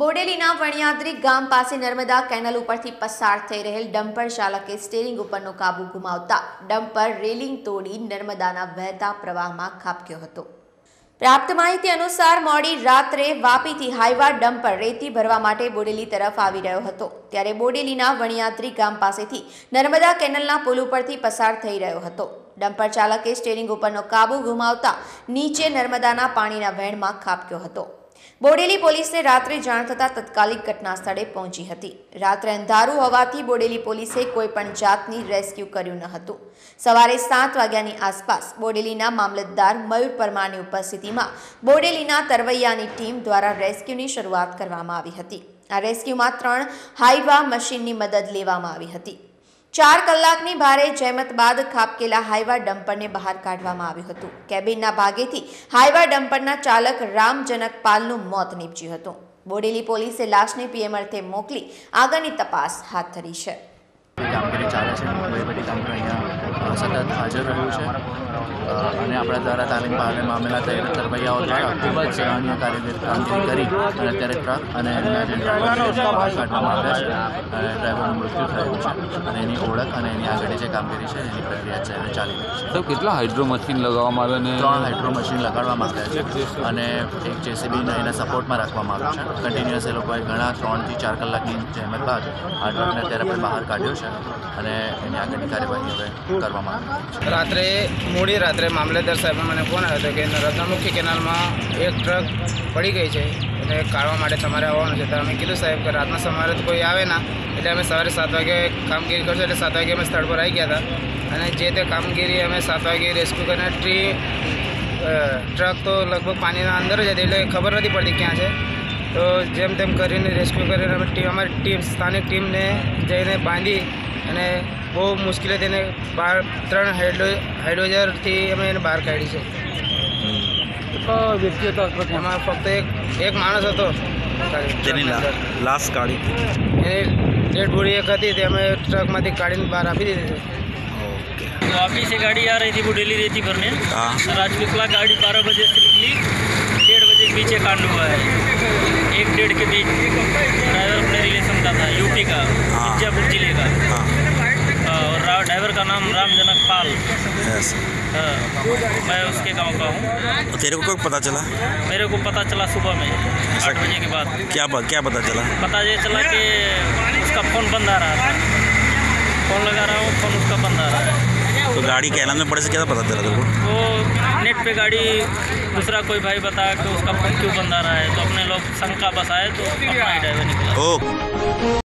બોડેલીના વણિયાદ્રી ગામ પાસે નર્મદા કેનલ ઉપરથી પસાર થઈ રહેલ ડમ્પર ચાલકે સ્ટેરિંગ ઉપરનો કાબુ ગુમાવતા ડમ્પર રેલિંગ તોડી નર્મદાના વહેતા પ્રવાહમાં ખાબક્યો હતો. પ્રાપ્ત માહિતી અનુસાર મોડી રાત્રે વાપીથી હાઈવા ડમ્પર રેતી ભરવા માટે બોડેલી તરફ આવી રહ્યો હતો. ત્યારે બોડેલીના વણિયાદ્રી ગામ પાસેથી નર્મદા કેનલના પુલ ઉપરથી પસાર થઈ રહ્યો હતો. ડમ્પર ચાલકે સ્ટેરિંગ ઉપરનો કાબુ ગુમાવતા નીચે નર્મદાના પાણીના વહેણમાં ખાબક્યો હતો. બોડેલી પોલીસને રાત્રે જાણ થતાં તત્કાલિક ઘટના સ્થળે પહોંચી હતી. રાત્રે અંધારું હોવાથી બોડેલી પોલીસે કોઈ પણ જાતની રેસ્ક્યુ કર્યું ન હતું. સવારે સાત વાગ્યાની આસપાસ બોડેલીના મામલતદાર મયુર પરમારની ઉપસ્થિતિમાં બોડેલીના તરવૈયાની ટીમ દ્વારા રેસ્ક્યુની શરૂઆત કરવામાં આવી હતી. આ રેસ્ક્યુમાં ત્રણ હાઈવા મશીનની મદદ લેવામાં આવી હતી. ચાર કલાકની ભારે જહેમત બાદ ખાપકેલા હાઈવા ડમ્પરને બહાર કાઢવામાં આવ્યું હતું. કેબિનના ભાગેથી હાઈવા ડમ્પરના ચાલક રામજનક પાલનું મોત નીપજ્યું હતું. બોડેલી પોલીસે લાશને પીએમ અર્થે મોકલી આગળની તપાસ હાથ ધરી છે. કામગીરી ચાલે છે. બધી બધી કંપની અહીંયા સતત હાજર રહ્યું છે. અને આપણા દ્વારા તાલીમ પાલે મામલા તૈયાર તરવૈયાઓ દ્વારા ખૂબ જ સરાહનીય કારીગરી કામગીરી કરી અને અત્યારે ટ્રક અને છે કાઢવામાં આવ્યા છે. અને ડ્રાઈવરનું મૃત્યુ થયું છે. અને એની ઓળખ અને એની આગળની જે કામગીરી છે એની પ્રક્રિયા અત્યારે ચાલી રહી છે. તો કેટલા હાઇડ્રો મશીન લગાવવામાં આવે અને ત્રણ હાઇડ્રો મશીન લગાડવામાં આવ્યા છે. અને એક જેસીબીને એના સપોર્ટમાં રાખવામાં આવ્યું છે. કન્ટિન્યુઅસ એ લોકોએ ઘણા ત્રણથી ચાર કલાકની જહેમત બાદ આ ટ્રકને અત્યારે પણ બહાર કાઢ્યો છે. અને એની આગળની કાર્યવાહી હવે કરવામાં આવી રાત્રે, મોડી રાત્રે મામલેદાર સાહેબે મને ફોન આવ્યો હતો કે રત્નમુખી કેનાલમાં એક ટ્રક પડી ગઈ છે એટલે કાઢવા માટે તમારે આવવાનું છે. તો અમે કીધું સાહેબ કે રાતના સમારે તો કોઈ આવે ના, એટલે અમે સવારે સાત વાગે કામગીરી કરશું એટલે સાત વાગે અમે સ્થળ પર આવી ગયા હતા. અને જે તે કામગીરી અમે સાત વાગે રેસ્ક્યુ કરીને ટ્રી ટ્રક તો લગભગ પાણીના અંદર જ હતી એટલે ખબર નથી પડતી ક્યાં છે. તો જેમ તેમ કરીને રેસ્ક્યુ કરીને અમે ટીમ અમારી ટીમ સ્થાનિક ટીમને જઈને બાંધી અને બહુ મુશ્કેલી તેને બહાર ત્રણ હાઇડ્રો હાઇડ્રોજરથી અમે એને બહાર કાઢી છે એમાં ફક્ત એક એક માણસ હતો તેની લા- લાશ કાઢી એની ડેડ બોડી એક હતી તે અમે ટ્રકમાંથી કાઢીને બહાર આપી દીધી છે वापी से गाड़ी आ रही थी वो डेली रेती भरने हाँ राजपीपला गाड़ी बारह बजे से निकली डेढ़ बजे के पीछे कांड हुआ है। एक डेढ़ के बीच ड्राइवर अपने रिलेशन का था यूपी का हाँ। मिर्जापुर ज़िले का। हाँ। हाँ, और ड्राइवर का नाम रामजनक पाल। हाँ, मैं उसके गाँव का हूँ। तो तेरे को कब पता चला? मेरे को पता चला सुबह में आठ बजे के बाद। क्या क्या पता चला? पता ये चला कि उसका फ़ोन बंद आ रहा था। फ़ोन लगा रहा हूँ फ़ोन उसका है तो गाड़ी कैलान में पड़े से क्या पता चला तेरे को वो नेट पे गाड़ी दूसरा कोई भाई बताया कि उसका फोन क्यों बंद आ रहा है तो अपने लोग शंका बसाए तो अपना ही ड्राइवर निकला ओ